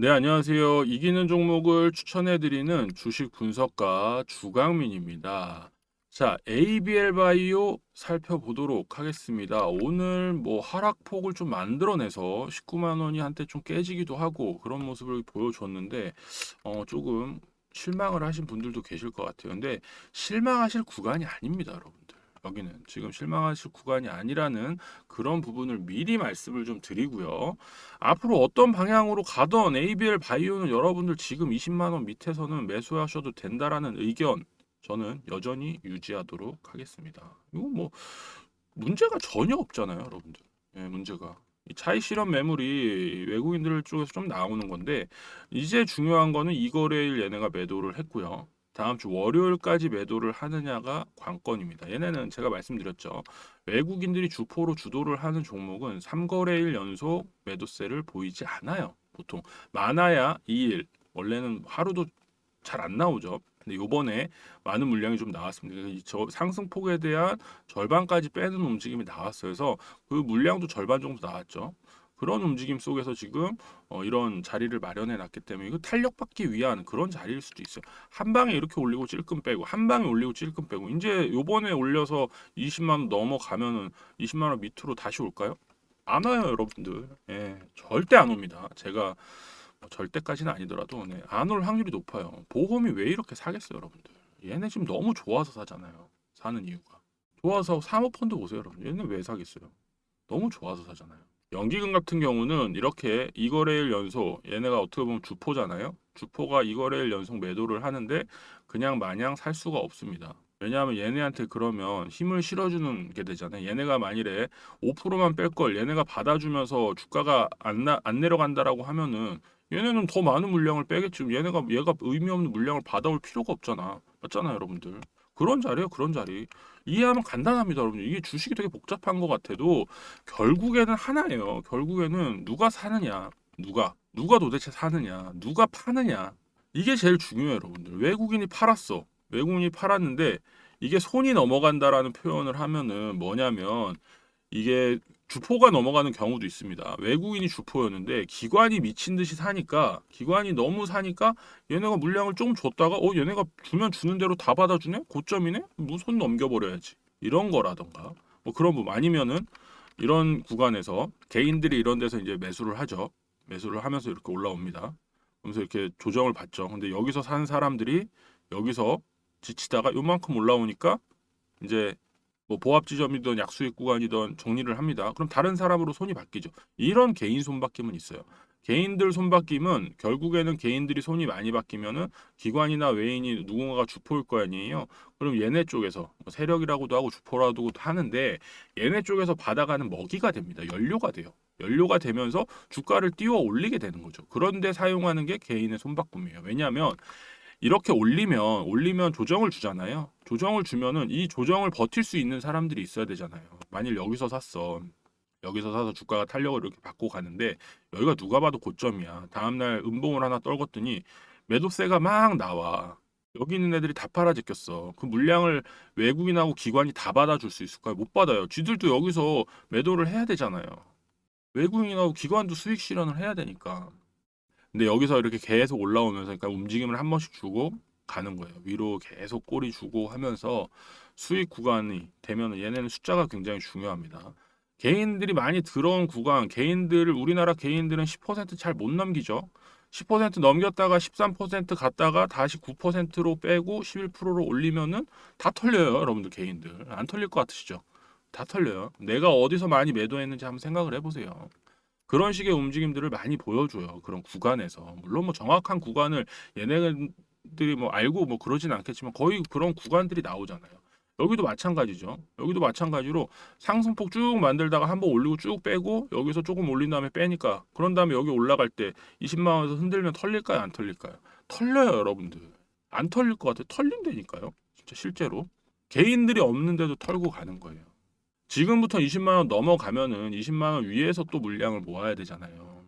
네, 안녕하세요. 이기는 종목을 추천해드리는 주식 분석가 주강민입니다. 자, ABL 바이오 살펴보도록 하겠습니다. 오늘 뭐 하락폭을 좀 만들어내서 19만 원이 한때 좀 깨지기도 하고 그런 모습을 보여줬는데 어, 조금 실망을 하신 분들도 계실 것 같아요. 근데 실망하실 구간이 아닙니다, 여러분들. 여기는 지금 실망하실 구간이 아니라는 그런 부분을 미리 말씀을 좀 드리고요. 앞으로 어떤 방향으로 가던 ABL 바이오는 여러분들 지금 20만 원 밑에서는 매수하셔도 된다라는 의견 저는 여전히 유지하도록 하겠습니다. 이거 뭐 문제가 전혀 없잖아요, 여러분들. 예, 문제가. 이 차익 실현 매물이 외국인들 쪽에서 좀 나오는 건데 이제 중요한 거는 이 거래일 얘네가 매도를 했고요. 다음 주 월요일까지 매도를 하느냐가 관건입니다. 얘네는 제가 말씀드렸죠. 외국인들이 주포로 주도를 하는 종목은 3거래일 연속 매도세를 보이지 않아요. 보통 많아야 2일. 원래는 하루도 잘 안 나오죠. 근데 요번에 많은 물량이 좀 나왔습니다. 이저 상승폭에 대한 절반까지 빼는 움직임이 나왔어요. 그래서 그 물량도 절반 정도 나왔죠. 그런 움직임 속에서 지금 어, 이런 자리를 마련해 놨기 때문에 이거 탄력받기 위한 그런 자리일 수도 있어요. 한 방에 이렇게 올리고 찔끔 빼고 한 방에 올리고 찔끔 빼고 이제 요번에 올려서 20만 원 넘어가면은 20만 원 밑으로 다시 올까요? 안 와요, 여러분들. 예, 절대 안 옵니다. 제가 뭐 절대까지는 아니더라도 네, 안올 확률이 높아요. 보험이 왜 이렇게 사겠어요, 여러분들? 얘네 지금 너무 좋아서 사잖아요. 사는 이유가. 좋아서 사모펀드 보세요, 여러분. 얘네 왜 사겠어요? 너무 좋아서 사잖아요. 연기금 같은 경우는 이렇게 이거래일 연속 얘네가 어떻게 보면 주포잖아요. 주포가 이거래일 연속 매도를 하는데 그냥 마냥 살 수가 없습니다. 왜냐하면 얘네한테 그러면 힘을 실어주는 게 되잖아요. 얘네가 만일에 5%만 뺄 걸 얘네가 받아주면서 주가가 안, 나, 안 내려간다라고 하면은 얘네는 더 많은 물량을 빼겠지. 얘네가 얘가 의미 없는 물량을 받아올 필요가 없잖아. 맞잖아요, 여러분들. 그런 자리예요, 그런 자리. 이해하면 간단합니다, 여러분. 이게 주식이 되게 복잡한 것 같아도 결국에는 하나예요. 결국에는 누가 사느냐, 누가 누가 도대체 사느냐, 누가 파느냐. 이게 제일 중요해요, 여러분들. 외국인이 팔았어. 외국인이 팔았는데 이게 손이 넘어간다라는 표현을 하면은 뭐냐면 이게 주포가 넘어가는 경우도 있습니다. 외국인이 주포였는데 기관이 미친 듯이 사니까 기관이 너무 사니까 얘네가 물량을 조금 줬다가 어 얘네가 주면 주는 대로 다 받아주네? 고점이네? 뭐손 넘겨버려야지. 이런 거라던가. 뭐 그런 부분. 아니면은 이런 구간에서 개인들이 이런 데서 이제 매수를 하죠. 매수를 하면서 이렇게 올라옵니다. 그러면서 이렇게 조정을 받죠. 근데 여기서 산 사람들이 여기서 지치다가 요만큼 올라오니까 이제 뭐 보합 지점이든 약수익 구간이든 정리를 합니다. 그럼 다른 사람으로 손이 바뀌죠. 이런 개인 손바뀜은 있어요. 개인들 손바뀜은 결국에는 개인들이 손이 많이 바뀌면은 기관이나 외인이 누군가가 주포일 거 아니에요. 그럼 얘네 쪽에서 뭐 세력이라고도 하고 주포라고도 하는데 얘네 쪽에서 받아가는 먹이가 됩니다. 연료가 돼요. 연료가 되면서 주가를 띄워 올리게 되는 거죠. 그런데 사용하는 게 개인의 손바꿈이에요. 왜냐하면 이렇게 올리면 올리면 조정을 주잖아요. 조정을 주면은 이 조정을 버틸 수 있는 사람들이 있어야 되잖아요. 만일 여기서 샀어. 여기서 사서 주가가 탄력을 이렇게 받고 가는데 여기가 누가 봐도 고점이야. 다음날 음봉을 하나 떨궜더니 매도세가 막 나와. 여기 있는 애들이 다 팔아제꼈어. 그 물량을 외국인하고 기관이 다 받아줄 수 있을까요? 못 받아요. 쥐들도 여기서 매도를 해야 되잖아요. 외국인하고 기관도 수익 실현을 해야 되니까. 근데 여기서 이렇게 계속 올라오면서 그러니까 움직임을 한 번씩 주고 가는 거예요. 위로 계속 꼬리 주고 하면서 수익 구간이 되면 얘네는 숫자가 굉장히 중요합니다. 개인들이 많이 들어온 구간, 개인들을 우리나라 개인들은 10%잘 못 넘기죠. 10% 넘겼다가 13% 갔다가 다시 9%로 빼고 11%로 올리면은 다 털려요, 여러분들 개인들. 안 털릴 것 같으시죠? 다 털려요. 내가 어디서 많이 매도했는지 한번 생각을 해보세요. 그런 식의 움직임들을 많이 보여줘요. 그런 구간에서. 물론 뭐 정확한 구간을 얘네들이 뭐 알고 뭐 그러진 않겠지만 거의 그런 구간들이 나오잖아요. 여기도 마찬가지죠. 여기도 마찬가지로 상승폭 쭉 만들다가 한번 올리고 쭉 빼고 여기서 조금 올린 다음에 빼니까 그런 다음에 여기 올라갈 때 20만 원에서 흔들면 털릴까요? 안 털릴까요? 털려요, 여러분들. 안 털릴 것 같아요. 털린다니까요. 진짜 실제로. 개인들이 없는데도 털고 가는 거예요. 지금부터 20만 원 넘어가면은 20만 원 위에서 또 물량을 모아야 되잖아요.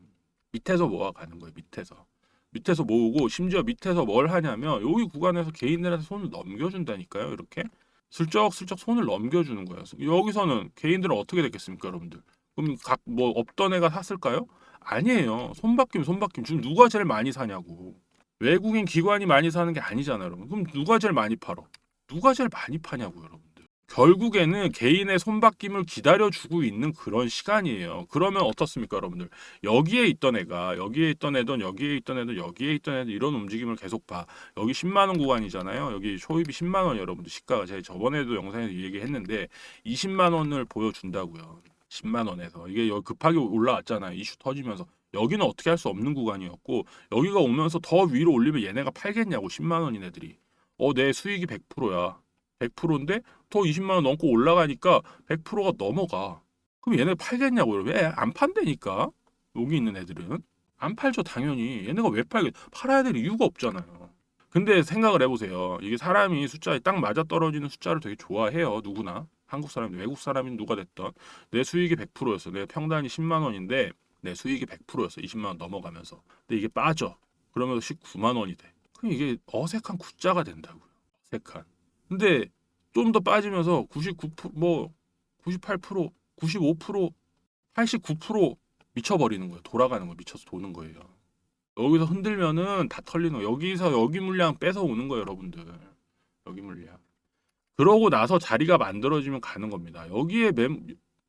밑에서 모아가는 거예요. 밑에서. 밑에서 모으고 심지어 밑에서 뭘 하냐면 여기 구간에서 개인들한테 손을 넘겨준다니까요. 이렇게 슬쩍슬쩍 손을 넘겨주는 거예요. 여기서는 개인들은 어떻게 됐겠습니까, 여러분들? 그럼 각 뭐 없던 애가 샀을까요? 아니에요. 손바뀜 손바뀜 지금 누가 제일 많이 사냐고. 외국인 기관이 많이 사는 게 아니잖아요, 여러분. 그럼 누가 제일 많이 팔어? 누가 제일 많이 파냐고, 여러분들. 결국에는 개인의 손바뀜을 기다려주고 있는 그런 시간이에요. 그러면 어떻습니까, 여러분들? 여기에 있던 애가 여기에 있던 애든 여기에 있던 애든 여기에 있던 애든 이런 움직임을 계속 봐. 여기 10만 원 구간이잖아요. 여기 초입이 10만 원 여러분들 시가가 제가 저번에도 영상에서 이 얘기했는데 20만 원을 보여준다고요. 10만 원에서 이게 여기 급하게 올라왔잖아요. 이슈 터지면서 여기는 어떻게 할 수 없는 구간이었고 여기가 오면서 더 위로 올리면 얘네가 팔겠냐고 10만 원인 애들이. 어, 내 수익이 100%야. 100%인데 더 20만 원 넘고 올라가니까 100%가 넘어가. 그럼 얘네 팔겠냐고 왜안 판다니까? 여기 있는 애들은 안 팔죠 당연히. 얘네가 왜 팔겠? 팔아야 될 이유가 없잖아요. 근데 생각을 해보세요. 이게 사람이 숫자에 딱 맞아 떨어지는 숫자를 되게 좋아해요. 누구나 한국 사람이 외국 사람이 누가 됐던 내 수익이 100%였어. 내 평단이 10만 원인데 내 수익이 100%였어. 20만 원 넘어가면서. 근데 이게 빠져. 그러면서 19만 원이 돼. 그럼 이게 어색한 구자가 된다고요. 어색한. 근데 좀 더 빠지면서 99%뭐 98%, 95%, 89% 미쳐버리는 거예요. 돌아가는 거 미쳐서 도는 거예요. 여기서 흔들면은 다 털리는 거. 여기서 여기 물량 뺏어 오는 거예요, 여러분들. 여기 물량. 그러고 나서 자리가 만들어지면 가는 겁니다. 여기에 매,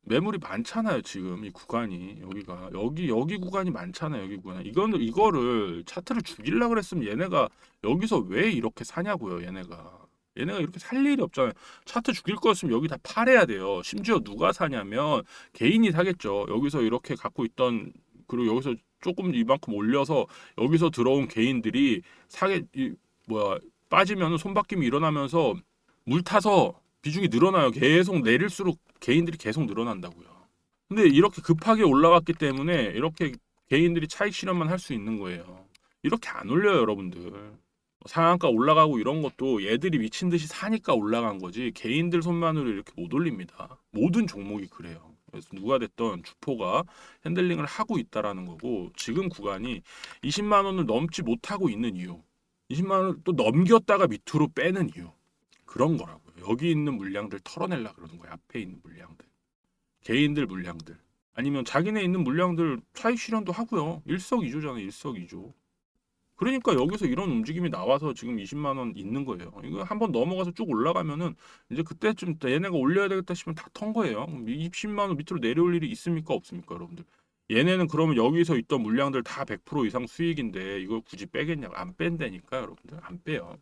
매물이 많잖아요, 지금 이 구간이 여기가 여기 여기 구간이 많잖아요, 여기 구간. 이건 이거를 차트를 죽일라 그랬으면 얘네가 여기서 왜 이렇게 사냐고요, 얘네가. 얘네가 이렇게 살 일이 없잖아요. 차트 죽일 거였으면 여기 다 팔아야 돼요. 심지어 누가 사냐면 개인이 사겠죠. 여기서 이렇게 갖고 있던 그리고 여기서 조금 이만큼 올려서 여기서 들어온 개인들이 사게 이 뭐야 빠지면 손바뀜이 일어나면서 물 타서 비중이 늘어나요. 계속 내릴수록 개인들이 계속 늘어난다고요. 근데 이렇게 급하게 올라갔기 때문에 이렇게 개인들이 차익 실현만 할 수 있는 거예요. 이렇게 안 올려요, 여러분들. 상한가 올라가고 이런 것도 얘들이 미친 듯이 사니까 올라간 거지 개인들 손만으로 이렇게 못 올립니다. 모든 종목이 그래요. 그래서 누가 됐던 주포가 핸들링을 하고 있다라는 거고 지금 구간이 20만 원을 넘지 못하고 있는 이유 20만 원을 또 넘겼다가 밑으로 빼는 이유 그런 거라고요. 여기 있는 물량들 털어내려 그러는 거예요. 앞에 있는 물량들 개인들 물량들 아니면 자기네 있는 물량들 차익 실현도 하고요. 일석이조잖아요. 일석이조. 그러니까 여기서 이런 움직임이 나와서 지금 20만 원 있는 거예요. 이거 한번 넘어가서 쭉 올라가면은 이제 그때쯤 얘네가 올려야 되겠다 싶으면 다 턴 거예요. 20만 원 밑으로 내려올 일이 있습니까 없습니까 여러분들? 얘네는 그러면 여기서 있던 물량들 다 100% 이상 수익인데 이걸 굳이 빼겠냐고 안 뺀다니까 여러분들 안 빼요.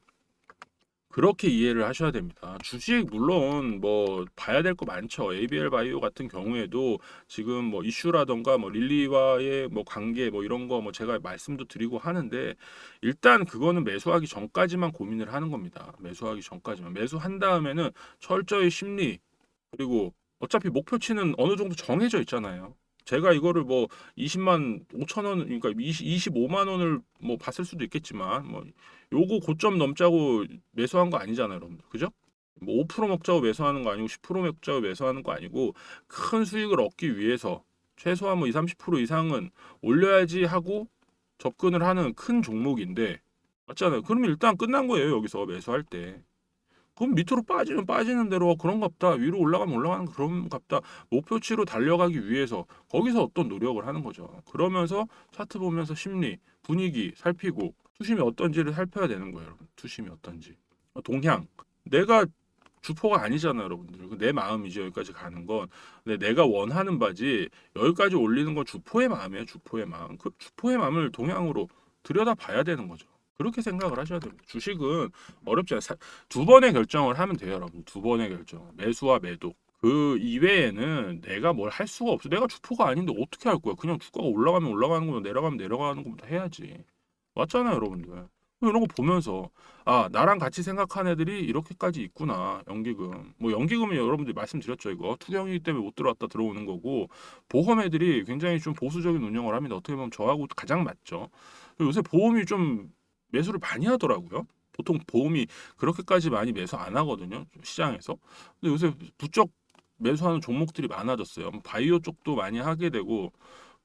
그렇게 이해를 하셔야 됩니다. 주식 물론 뭐 봐야 될 거 많죠. ABL 바이오 같은 경우에도 지금 뭐 이슈라던가 뭐 릴리와의 뭐 관계 뭐 이런 거 뭐 제가 말씀도 드리고 하는데 일단 그거는 매수하기 전까지만 고민을 하는 겁니다. 매수하기 전까지만 매수한 다음에는 철저히 심리 그리고 어차피 목표치는 어느 정도 정해져 있잖아요. 제가 이거를 뭐 20만 5천 원 그러니까 20, 25만 원을 뭐 봤을 수도 있겠지만 뭐 요거 고점 넘자고 매수한 거 아니잖아요, 여러분들. 그죠? 뭐 5% 먹자고 매수하는 거 아니고 10% 먹자고 매수하는 거 아니고 큰 수익을 얻기 위해서 최소한 뭐 20, 30% 이상은 올려야지 하고 접근을 하는 큰 종목인데 맞잖아요. 그러면 일단 끝난 거예요, 여기서 매수할 때. 그럼 밑으로 빠지면 빠지는 대로 그런갑다. 위로 올라가면 올라가는 그런갑다. 목표치로 달려가기 위해서 거기서 어떤 노력을 하는 거죠. 그러면서 차트 보면서 심리, 분위기 살피고 투심이 어떤지를 살펴야 되는 거예요, 여러분. 투심이 어떤지. 동향. 내가 주포가 아니잖아요, 여러분들. 내 마음이죠, 여기까지 가는 건. 내가 원하는 바지 여기까지 올리는 건 주포의 마음이에요, 주포의 마음. 그 주포의 마음을 동향으로 들여다 봐야 되는 거죠. 그렇게 생각을 하셔야 됩니다. 주식은 어렵지 않아요. 두 번의 결정을 하면 돼요, 여러분. 두 번의 결정. 매수와 매도. 그 이외에는 내가 뭘 할 수가 없어. 내가 주포가 아닌데 어떻게 할 거야? 그냥 주가가 올라가면 올라가는 거면 내려가면 내려가는 것부터 해야지. 맞잖아요, 여러분들. 이런 거 보면서 아 나랑 같이 생각한 애들이 이렇게까지 있구나 연기금 뭐 연기금은 여러분들 말씀드렸죠 이거 투경이기 때문에 못 들어왔다 들어오는 거고 보험 애들이 굉장히 좀 보수적인 운영을 합니다 어떻게 보면 저하고 가장 맞죠 요새 보험이 좀 매수를 많이 하더라고요. 보통 보험이 그렇게까지 많이 매수 안 하거든요 시장에서. 근데 요새 부쩍 매수하는 종목들이 많아졌어요. 바이오 쪽도 많이 하게 되고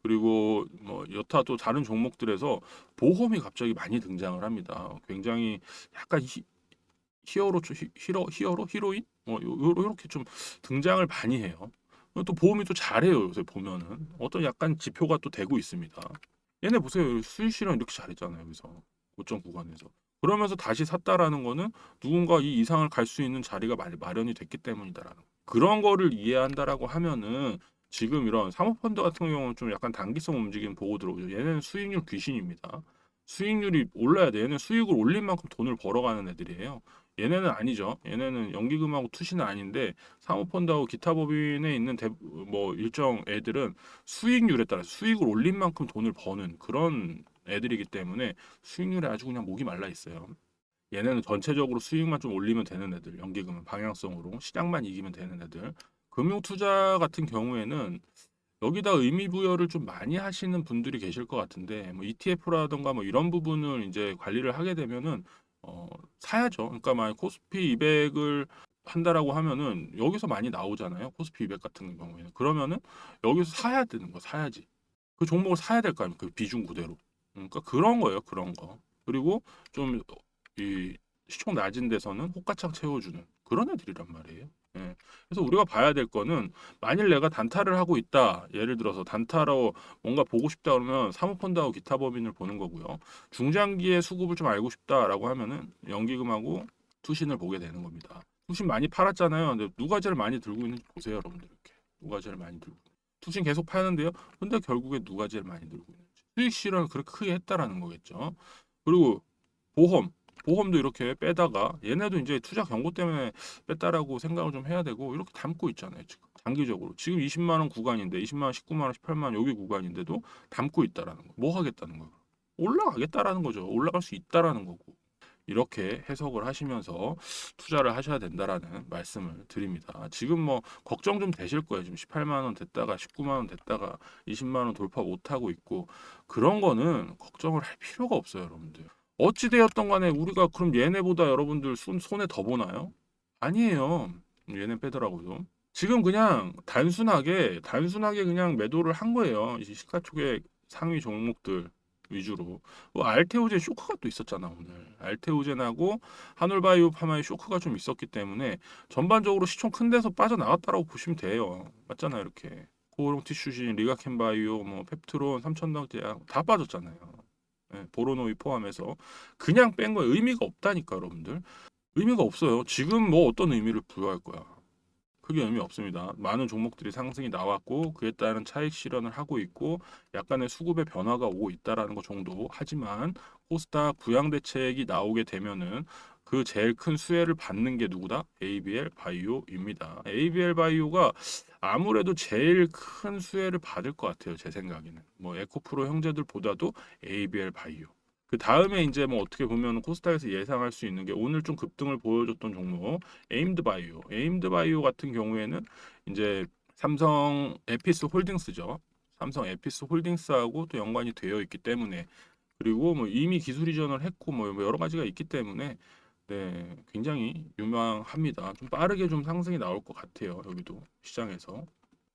그리고 뭐 여타 또 다른 종목들에서 보험이 갑자기 많이 등장을 합니다. 굉장히 약간 히, 히어로 히, 히로 히어로? 히로인? 뭐 요렇게 좀 등장을 많이 해요. 또 보험이 또 잘해요 요새 보면은. 어떤 약간 지표가 또 되고 있습니다. 얘네 보세요. 수익 실현 이렇게 잘했잖아요 여기서 고점 구간에서 그러면서 다시 샀다라는 거는 누군가 이 이상을 갈 수 있는 자리가 마- 마련이 됐기 때문이다라는 거. 그런 거를 이해한다라고 하면은 지금 이런 사모펀드 같은 경우는 좀 약간 단기성 움직임 보고 들어오죠. 얘네는 수익률 귀신입니다. 수익률이 올라야 돼. 얘는 수익을 올린 만큼 돈을 벌어가는 애들이에요. 얘네는 아니죠. 얘네는 연기금하고 투시는 아닌데 사모펀드하고 기타 법인에 있는 대, 뭐 일정 애들은 수익률에 따라 수익을 올린 만큼 돈을 버는 그런 애들이기 때문에 수익률에 아주 그냥 목이 말라 있어요. 얘네는 전체적으로 수익만 좀 올리면 되는 애들, 연기금은 방향성으로 시장만 이기면 되는 애들. 금융 투자 같은 경우에는 여기다 의미 부여를 좀 많이 하시는 분들이 계실 것 같은데 뭐 ETF라든가 뭐 이런 부분을 이제 관리를 하게 되면은 어 사야죠. 그러니까 만약 코스피 200을 한다라고 하면은 여기서 많이 나오잖아요. 코스피 200 같은 경우에는 그러면은 여기서 사야 되는 거 사야지. 그 종목을 사야 될 거 아닙니까? 그 비중 그대로. 그러니까 그런 거예요. 그런 거. 그리고 좀 이 시총 낮은 데서는 호가창 채워주는 그런 애들이란 말이에요. 예. 그래서 우리가 봐야 될 거는 만일 내가 단타를 하고 있다. 예를 들어서 단타로 뭔가 보고 싶다 그러면 사모펀드하고 기타 법인을 보는 거고요. 중장기의 수급을 좀 알고 싶다라고 하면은 연기금하고 투신을 보게 되는 겁니다. 투신 많이 팔았잖아요. 근데 누가 제일 많이 들고 있는지 보세요, 여러분들 이렇게. 누가 제일 많이 들고. 투신 계속 파는데요. 근데 결국에 누가 제일 많이 들고 있는지. 수익 실현을 그렇게 크게 했다라는 거겠죠. 그리고 보험 보험도 이렇게 빼다가 얘네도 이제 투자 경고 때문에 뺐다라고 생각을 좀 해야 되고 이렇게 담고 있잖아요 지금 장기적으로 지금 20만 원 구간인데 20만 원, 19만 원, 18만 원 여기 구간인데도 담고 있다라는 거. 뭐 하겠다는 거예요? 올라가겠다라는 거죠. 올라갈 수 있다라는 거고 이렇게 해석을 하시면서 투자를 하셔야 된다라는 말씀을 드립니다. 지금 뭐 걱정 좀 되실 거예요. 지금 18만 원 됐다가 19만 원 됐다가 20만 원 돌파 못 하고 있고 그런 거는 걱정을 할 필요가 없어요, 여러분들. 어찌 되었던 간에 우리가 그럼 얘네보다 여러분들 손, 손에 더 보나요? 아니에요. 얘네 빼더라고요. 지금 그냥 단순하게 단순하게 그냥 매도를 한 거예요. 이 시가총액 상위 종목들 위주로. 뭐 알테오젠 쇼크가 또 있었잖아 오늘. 알테오젠하고 한올바이오 파마의 쇼크가 좀 있었기 때문에 전반적으로 시총 큰 데서 빠져나갔다라고 보시면 돼요. 맞잖아요 이렇게. 고long 티슈진, 리가켄바이오, 뭐 펩트론, 삼천당제약 다 빠졌잖아요. 예, 보로노이 포함해서 그냥 뺀 거에 의미가 없다니까 여러분들. 의미가 없어요. 지금 뭐 어떤 의미를 부여할 거야. 크게 의미 없습니다. 많은 종목들이 상승이 나왔고 그에 따른 차익 실현을 하고 있고 약간의 수급의 변화가 오고 있다라는 것 정도. 하지만 코스닥 부양 대책이 나오게 되면은 그 제일 큰 수혜를 받는 게 누구다? ABL 바이오입니다. ABL 바이오가 아무래도 제일 큰 수혜를 받을 것 같아요. 제 생각에는. 뭐 에코프로 형제들보다도 ABL 바이오. 그 다음에 이제 뭐 어떻게 보면 코스닥에서 예상할 수 있는 게 오늘 좀 급등을 보여줬던 종목 에임드 바이오. 에임드 바이오 같은 경우에는 이제 삼성 에피스 홀딩스죠. 삼성 에피스 홀딩스하고 또 연관이 되어 있기 때문에 그리고 뭐 이미 기술 이전을 했고 뭐 여러 가지가 있기 때문에 네, 굉장히 유망합니다. 좀 빠르게 좀 상승이 나올 것 같아요. 여기도 시장에서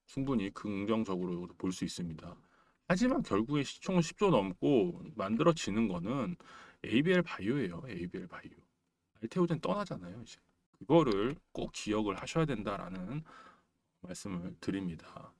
충분히 긍정적으로 볼 수 있습니다. 하지만 결국에 시총은 10조 넘고 만들어지는 거는 ABL 바이오예요. ABL 바이오. 알테오젠 떠나잖아요. 이제 그거를 꼭 기억을 하셔야 된다라는 말씀을 드립니다.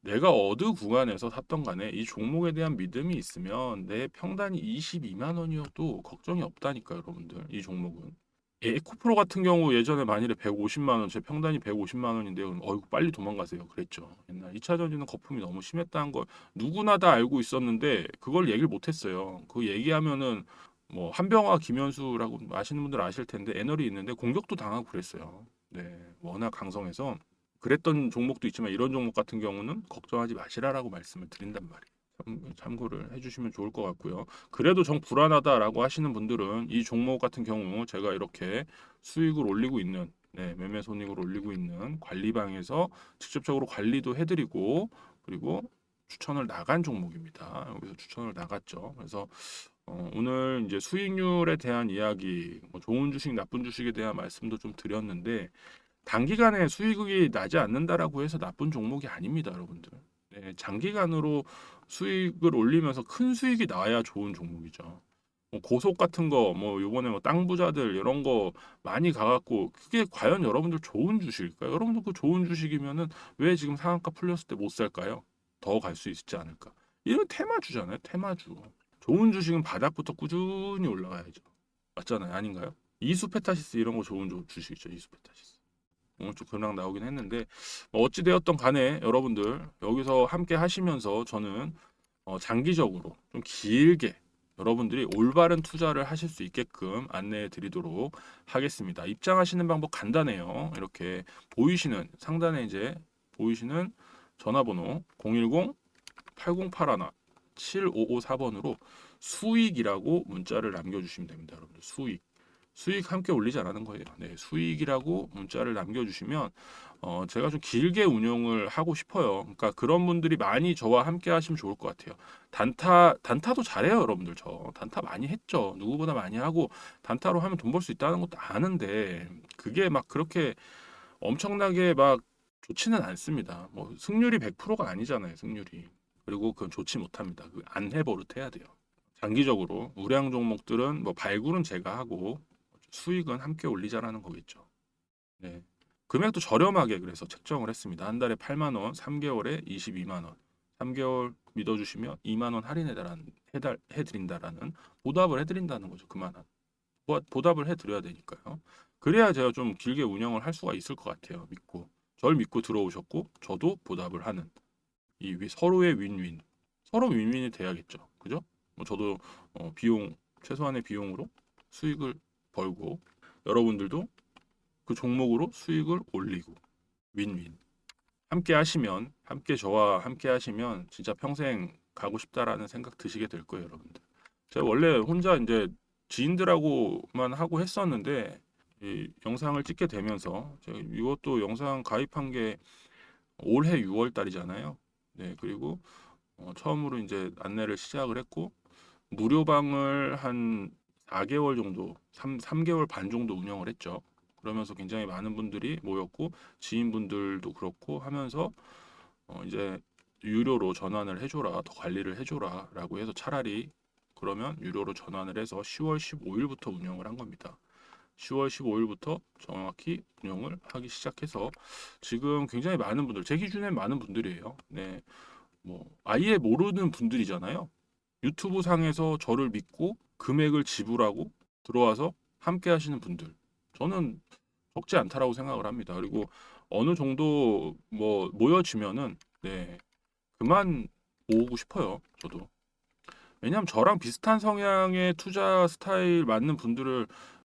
내가 어느 구간에서 샀던 간에 이 종목에 대한 믿음이 있으면 내 평단이 22만 원이어도 걱정이 없다니까 여러분들 이 종목은 에코프로 같은 경우 예전에 만일에 150만 원, 제 평단이 150만 원인데 그럼 어이구 빨리 도망가세요. 그랬죠. 옛날 2차 전지는 거품이 너무 심했다는 걸 누구나 다 알고 있었는데 그걸 얘기를 못 했어요. 그 얘기하면은 뭐 한병화 김현수라고 아시는 분들 아실 텐데 애널이 있는데 공격도 당하고 그랬어요. 네. 워낙 강성해서 그랬던 종목도 있지만 이런 종목 같은 경우는 걱정하지 마시라라고 말씀을 드린단 말이에요. 참, 참고를 해주시면 좋을 것 같고요. 그래도 정 불안하다라고 하시는 분들은 이 종목 같은 경우 제가 이렇게 수익을 올리고 있는 네, 매매 손익을 올리고 있는 관리방에서 직접적으로 관리도 해드리고 그리고 추천을 나간 종목입니다. 여기서 추천을 나갔죠. 그래서 어, 오늘 이제 수익률에 대한 이야기, 뭐 좋은 주식, 나쁜 주식에 대한 말씀도 좀 드렸는데 단기간에 수익이 나지 않는다라고 해서 나쁜 종목이 아닙니다, 여러분들. 네, 장기간으로 수익을 올리면서 큰 수익이 나야 좋은 종목이죠. 뭐 고속 같은 거 뭐 요번에 뭐 땅 부자들 이런 거 많이 가갖고 그게 과연 여러분들 좋은 주식일까요? 여러분들 그 좋은 주식이면은 왜 지금 상한가 풀렸을 때 못 살까요? 더 갈 수 있지 않을까? 이런 테마주잖아요. 테마주. 좋은 주식은 바닥부터 꾸준히 올라가야죠. 맞잖아요. 아닌가요? 이수페타시스 이런 거 좋은 주- 주식이죠. 이수페타시스. 오늘 좀 근황 나오긴 했는데 뭐 어찌 되었던 간에 여러분들 여기서 함께 하시면서 저는 어, 장기적으로 좀 길게 여러분들이 올바른 투자를 하실 수 있게끔 안내해 드리도록 하겠습니다. 입장하시는 방법 간단해요. 이렇게 보이시는 상단에 이제 보이시는 전화번호 010 8081 7554번으로 수익이라고 문자를 남겨주시면 됩니다. 여러분들 수익. 수익 함께 올리지 않는 거예요. 네, 수익이라고 문자를 남겨주시면 어, 제가 좀 길게 운영을 하고 싶어요. 그러니까 그런 분들이 많이 저와 함께 하시면 좋을 것 같아요. 단타 단타도 잘해요, 여러분들. 저 단타 많이 했죠. 누구보다 많이 하고 단타로 하면 돈 벌 수 있다는 것도 아는데 그게 막 그렇게 엄청나게 막 좋지는 않습니다. 뭐 승률이 100%가 아니잖아요, 승률이. 그리고 그건 좋지 못합니다. 그 안해 버릇 해야 돼요. 장기적으로 우량 종목들은 뭐 발굴은 제가 하고 수익은 함께 올리자라는 거겠죠. 네. 금액도 저렴하게 그래서 책정을 했습니다. 한 달에 8만 원, 3개월에 22만 원. 3개월 믿어주시면 2만 원 할인해달라는 해달 해드린다라는 보답을 해드린다는 거죠. 그만한 보- 보답을 해드려야 되니까요. 그래야 제가 좀 길게 운영을 할 수가 있을 것 같아요. 믿고 절 믿고 들어오셨고 저도 보답을 하는 이 위- 서로의 윈윈 서로 윈윈이 돼야겠죠. 그죠? 뭐 저도 어, 비용 최소한의 비용으로 수익을 벌고 여러분들도 그 종목으로 수익을 올리고 윈윈 함께 하시면 함께 저와 함께 하시면 진짜 평생 가고 싶다라는 생각 드시게 될 거예요, 여러분들. 제가 원래 혼자 이제 지인들하고만 하고 했었는데 이 영상을 찍게 되면서 제가 이것도 영상 가입한 게 올해 6월 달이잖아요. 네, 그리고 어, 처음으로 이제 안내를 시작을 했고 무료방을 한 4개월 정도, 3, 3개월 반 정도 운영을 했죠. 그러면서 굉장히 많은 분들이 모였고 지인분들도 그렇고 하면서 어, 이제 유료로 전환을 해줘라, 더 관리를 해줘라라고 해서 차라리 그러면 유료로 전환을 해서 10월 15일부터 운영을 한 겁니다. 10월 15일부터 정확히 운영을 하기 시작해서 지금 굉장히 많은 분들, 제 기준엔 많은 분들이에요. 네, 뭐 아예 모르는 분들이잖아요. 유튜브 상에서 저를 믿고 금액을 지불하고 들어와서 함께 하시는 분들. 저는 적지 않다라고 생각을 합니다. 그리고 어느 정도 뭐 모여지면은 네 그만 모으고 싶어요. 저도 왜냐하면 저랑 비슷한 성향의 투자 스타일 맞는 분들을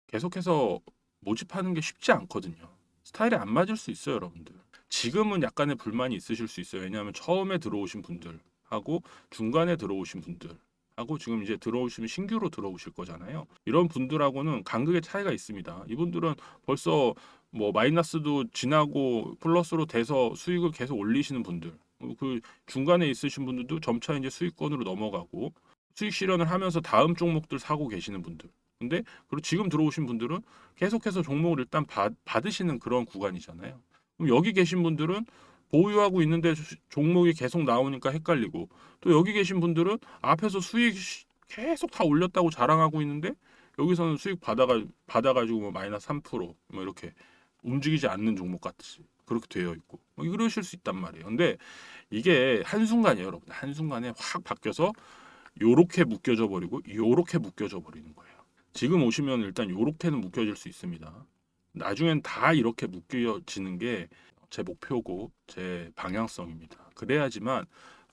계속해서 모집하는 게 쉽지 않거든요. 스타일이 안 맞을 수 있어요, 여러분들. 지금은 약간의 불만이 있으실 수 있어요. 왜냐하면 처음에 들어오신 분들하고 중간에 들어오신 분들 하고 지금 이제 들어오시면 신규로 들어오실 거잖아요. 이런 분들하고는 간극의 차이가 있습니다. 이분들은 벌써 뭐 마이너스도 지나고 플러스로 돼서 수익을 계속 올리시는 분들. 그 중간에 있으신 분들도 점차 이제 수익권으로 넘어가고 수익 실현을 하면서 다음 종목들 사고 계시는 분들. 근데 그리고 지금 들어오신 분들은 계속해서 종목을 일단 받, 받으시는 그런 구간이잖아요. 그럼 여기 계신 분들은 보유하고 있는데 주- 종목이 계속 나오니까 헷갈리고 또 여기 계신 분들은 앞에서 수익 시- 계속 다 올렸다고 자랑하고 있는데 여기서는 수익 받아가 받아가지고 뭐 마이너스 3%뭐 이렇게 움직이지 않는 종목 같이 그렇게 되어 있고 뭐 이러실 수 있단 말이에요. 근데 이게 한 순간이에요, 여러분. 한 순간에 확 바뀌어서 요렇게 묶여져 버리고 요렇게 묶여져 버리는 거예요. 지금 오시면 일단 요렇게는 묶여질 수 있습니다. 나중엔 다 이렇게 묶여지는 게 제 목표고 제 방향성입니다. 그래야지만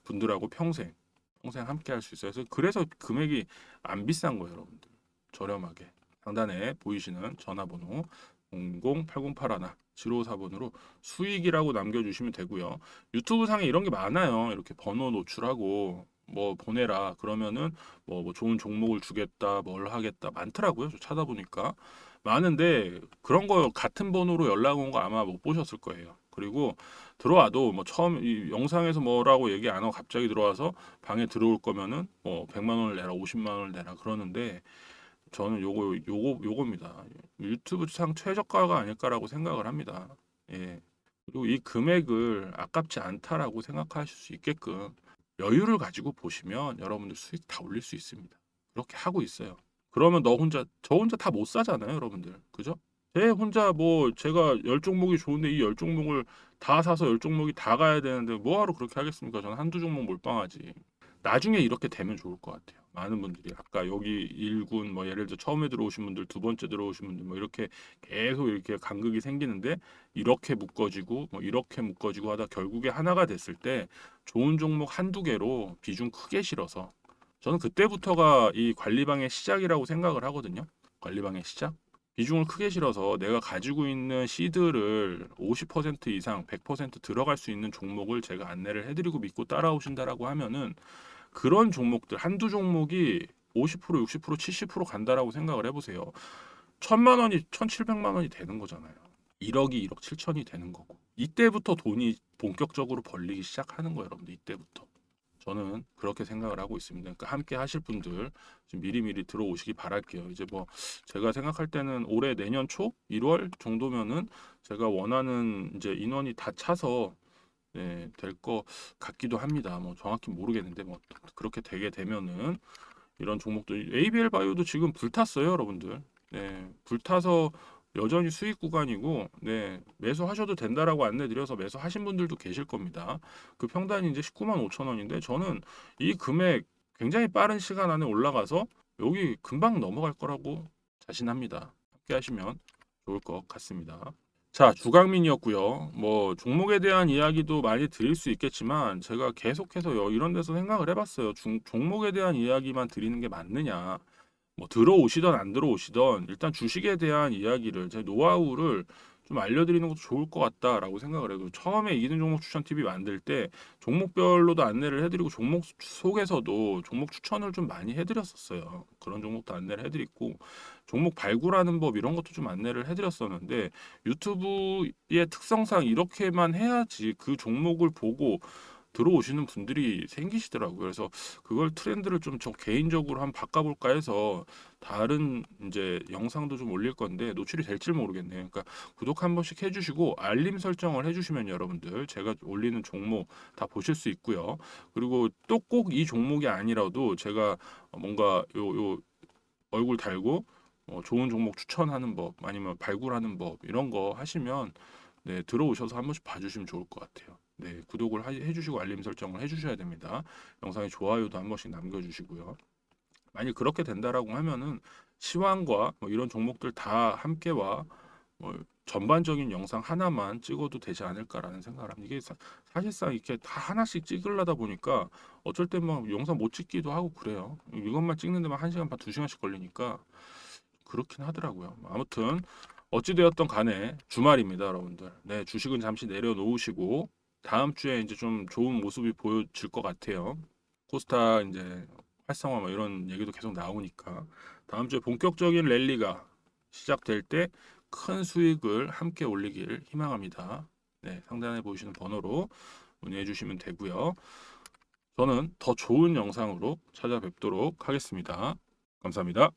분들하고 평생 평생 함께 할 수 있어요. 그래서 그래서 금액이 안 비싼 거예요, 여러분들. 저렴하게. 상단에 보이시는 전화번호 008081 754번으로 수익이라고 남겨주시면 되고요. 유튜브 상에 이런 게 많아요. 이렇게 번호 노출하고 뭐 보내라 그러면은 뭐, 뭐 좋은 종목을 주겠다 뭘 하겠다 많더라고요. 저 찾아보니까 많은데 그런 거 같은 번호로 연락 온 거 아마 못 보셨을 거예요. 그리고 들어와도 뭐 처음 이 영상에서 뭐라고 얘기 안 하고 갑자기 들어와서 방에 들어올 거면은 뭐 100만 원을 내라 50만 원을 내라 그러는데 저는 요거 요거 요겁니다. 유튜브 상 최저가가 아닐까라고 생각을 합니다. 예. 그리고 이 금액을 아깝지 않다라고 생각하실 수 있게끔 여유를 가지고 보시면 여러분들 수익 다 올릴 수 있습니다. 그렇게 하고 있어요. 그러면 너 혼자 저 혼자 다 못 사잖아요, 여러분들. 그죠? 제 혼자 뭐 제가 열 종목이 좋은데 이 열 종목을 다 사서 열 종목이 다 가야 되는데 뭐하러 그렇게 하겠습니까? 저는 한두 종목 몰빵하지. 나중에 이렇게 되면 좋을 것 같아요. 많은 분들이 아까 여기 1군 뭐 예를 들어 처음에 들어오신 분들 두 번째 들어오신 분들 뭐 이렇게 계속 이렇게 간극이 생기는데 이렇게 묶어지고 뭐 이렇게 묶어지고 하다 결국에 하나가 됐을 때 좋은 종목 한두 개로 비중 크게 실어서 저는 그때부터가 이 관리방의 시작이라고 생각을 하거든요. 관리방의 시작. 비중을 크게 실어서 내가 가지고 있는 시드를 50% 이상 100% 들어갈 수 있는 종목을 제가 안내를 해드리고 믿고 따라오신다라고 하면은 그런 종목들 한두 종목이 50% 60% 70% 간다라고 생각을 해보세요. 천만 원이 1,700만 원이 되는 거잖아요. 1억이 1억 7천이 되는 거고 이때부터 돈이 본격적으로 벌리기 시작하는 거예요, 여러분들. 이때부터. 저는 그렇게 생각을 하고 있습니다. 그러니까 함께 하실 분들 좀 미리미리 들어오시기 바랄게요. 이제 뭐 제가 생각할 때는 올해 내년 초 1월 정도면은 제가 원하는 이제 인원이 다 차서 네, 될것 같기도 합니다. 뭐 정확히 모르겠는데 뭐 그렇게 되게 되면은 이런 종목들 ABL 바이오도 지금 불탔어요, 여러분들. 네, 불타서 여전히 수익 구간이고 네, 매수하셔도 된다라고 안내드려서 매수하신 분들도 계실 겁니다. 그 평단이 이제 19만 5천 원인데 저는 이 금액 굉장히 빠른 시간 안에 올라가서 여기 금방 넘어갈 거라고 자신합니다. 함께 하시면 좋을 것 같습니다. 자, 주강민이었고요. 뭐 종목에 대한 이야기도 많이 드릴 수 있겠지만 제가 계속해서 여- 이런 데서 생각을 해봤어요. 중- 종목에 대한 이야기만 드리는 게 맞느냐? 뭐 들어오시던 안 들어오시던 일단 주식에 대한 이야기를 제 노하우를 좀 알려드리는 것도 좋을 것 같다라고 생각을 해요. 처음에 이기는 종목 추천 TV 만들 때 종목별로도 안내를 해드리고 종목 속에서도 종목 추천을 좀 많이 해드렸었어요. 그런 종목도 안내를 해드리고 종목 발굴하는 법 이런 것도 좀 안내를 해드렸었는데 유튜브의 특성상 이렇게만 해야지 그 종목을 보고 들어오시는 분들이 생기시더라고요. 그래서 그걸 트렌드를 좀 저 개인적으로 한번 바꿔볼까 해서 다른 이제 영상도 좀 올릴 건데 노출이 될지 모르겠네요. 그러니까 구독 한 번씩 해주시고 알림 설정을 해주시면 여러분들 제가 올리는 종목 다 보실 수 있고요. 그리고 또 꼭 이 종목이 아니라도 제가 뭔가 요 요 얼굴 달고 어, 좋은 종목 추천하는 법 아니면 발굴하는 법 이런 거 하시면 네, 들어오셔서 한 번씩 봐주시면 좋을 것 같아요. 네, 구독을 하- 해주시고 알림 설정을 해주셔야 됩니다. 영상에 좋아요도 한 번씩 남겨주시고요. 만약 그렇게 된다라고 하면은 시황과 뭐 이런 종목들 다 함께와 뭐 전반적인 영상 하나만 찍어도 되지 않을까라는 생각을 합니다. 이게 사, 사실상 이렇게 다 하나씩 찍으려다 보니까 어쩔 때 막 영상 못 찍기도 하고 그래요. 이것만 찍는 데만 한 시간 반, 두 시간씩 걸리니까 그렇긴 하더라고요. 아무튼 어찌되었던 간에 주말입니다, 여러분들. 네, 주식은 잠시 내려놓으시고 다음 주에 이제 좀 좋은 모습이 보여질 것 같아요. 코스타 이제 활성화 뭐 이런 얘기도 계속 나오니까 다음 주에 본격적인 랠리가 시작될 때 큰 수익을 함께 올리길 희망합니다. 네, 상단에 보이시는 번호로 문의해 주시면 되고요. 저는 더 좋은 영상으로 찾아뵙도록 하겠습니다. 감사합니다.